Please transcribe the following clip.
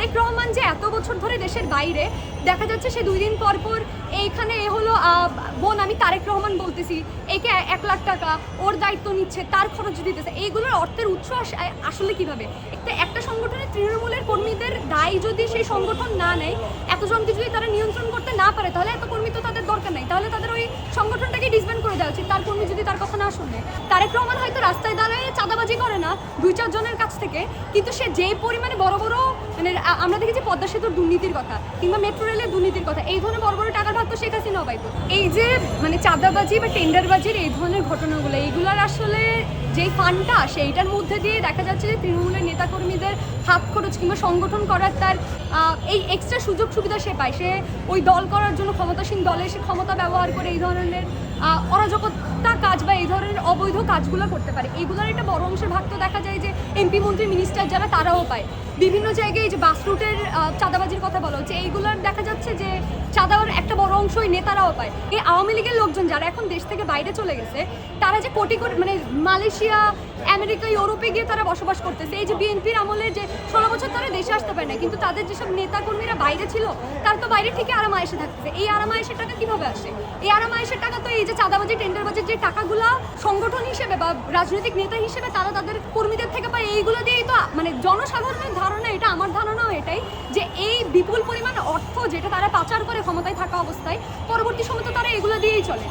তারেক রহমান যে এত বছর ধরে দেশের বাইরে, দেখা যাচ্ছে সে দুই দিন পর পর এইখানে এ হলো বোন, আমি তারেক রহমান বলতেছি, একে এক লাখ টাকা, ওর দায়িত্ব নিচ্ছে, তার খরচ দিতেছে। এইগুলোর অর্থের উৎস আস- আসলে কীভাবে? একটা সংগঠনের তৃণমূলের কর্মীদের দায় যদি সেই সংগঠন না নেয় এতজনকে যদি তারা নিয়ন্ত্রণ করতে না পারে, তাহলে এত কর্মী তো তাদের দরকার নাই। তাহলে তাদের ওই সংগঠনটাকে ডিসব্যান্ড করে দেওয়া উচিত। তার কর্মী যদি তার কথা না শুনে। তারেক রহমান হয়তো রাস্তায় দাঁড়ায় চাঁদাবাজি করে না, দুই চারজনের কাছ থেকে, কিন্তু সে যে পরিমাণে বড় বড় মানে আমরা দেখেছি পদ্মা সেতুর দুর্নীতির কথা, কিংবা মেট্রো রেলের দুর্নীতির কথা, এই ধরনের বড় বড় টাকার ভাগ তো শেখ হাসিনাও পাইতো। এই যে মানে চাঁদাবাজি বা টেন্ডারবাজির এই ধরনের ঘটনাগুলো, এইগুলোর আসলে যেই ফান্ডটা সেইটার মধ্যে দিয়ে দেখা যাচ্ছে যে তৃণমূলের নেতাকর্মীদের হাত খরচ কিংবা সংগঠন করার তার এই এক্সট্রা সুযোগ সুবিধা সে পায়। সে ওই দল করার জন্য ক্ষমতাসীন দলে সে ক্ষমতা ব্যবহার করে এই ধরনের অরাজকতা কাজ বা এই ধরনের অবৈধ কাজগুলো করতে পারে। এইগুলোর একটা বড় অংশের ভাগ তো দেখা যায় যে এমপি মন্ত্রী মিনিস্টার যারা তারাও পায়। বিভিন্ন জায়গায় এই যে বাস রুটের আহ, চাঁদাবাজির কথা বলা হচ্ছে এইগুলোর দেখা যাচ্ছে যে চাঁদার একটা বড় অংশ ওই নেতারাও পায়। এই আওয়ামী লীগের লোকজন যারা এখন দেশ থেকে বাইরে চলে গেছে, তারা যে কোটি কোটি মানে মালয়েশিয়া, আমেরিকা, ইউরোপে গিয়ে তারা বসবাস করতেছে। এই যে বিএনপির আমলে যে ষোলো বছর তারা দেশে আসতে পারে না কিন্তু তাদের যেসব নেতাকর্মীরা বাইরে ছিল, তারা তো বাইরে থেকে আরামায়েশে থাকতেছে। এই আরামায়েশের টাকা কীভাবে আসে? এই আরামায়েশের টাকা তো এই যে চাঁদাবাজি, টেন্ডারবাজির যে টাকাগুলা সংগঠন হিসেবে বা রাজনৈতিক নেতা হিসেবে তারা তাদের কর্মীদের থেকে পায়, এইগুলো দিয়েই তো মানে জনসাধারণের ধারণা এটা, আমার ধারণাও এটাই যে অর্থ যেটা তারা পাচার করে ক্ষমতায় থাকা অবস্থায়, পরবর্তী সময় তো তারা এগুলো দিয়েই চলে।